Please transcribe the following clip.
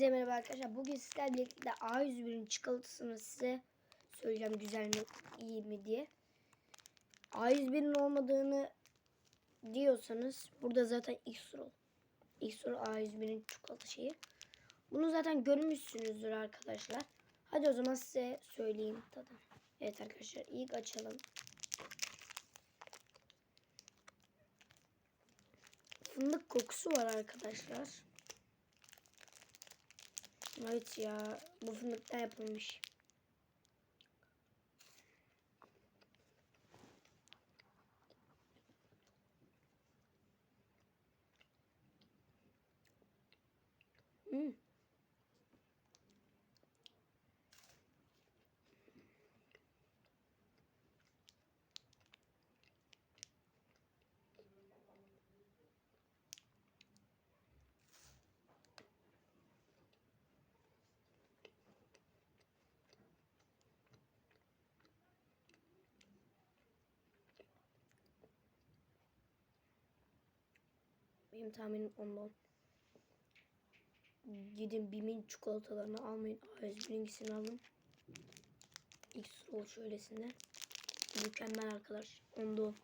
Hepinize merhaba arkadaşlar. Bugün sizlerle birlikte A101'in çikolatasını size söyleyeceğim güzel mi iyi mi diye. A101'in olmadığını diyorsanız burada zaten X-Roll. X-Roll A101'in çikolata şeyi. Bunu zaten görmüşsünüzdür arkadaşlar. Hadi o zaman size söyleyeyim tadı. Evet arkadaşlar ilk açalım. Fındık kokusu var arkadaşlar. Смотрите, я мувментная помощь. Mmm. Benim tahminim ondan. Gidin Bim'in çikolatalarını almayın. A101'ingisini alın. X roll şöylesine. Mükemmel arkadaş. Onda o.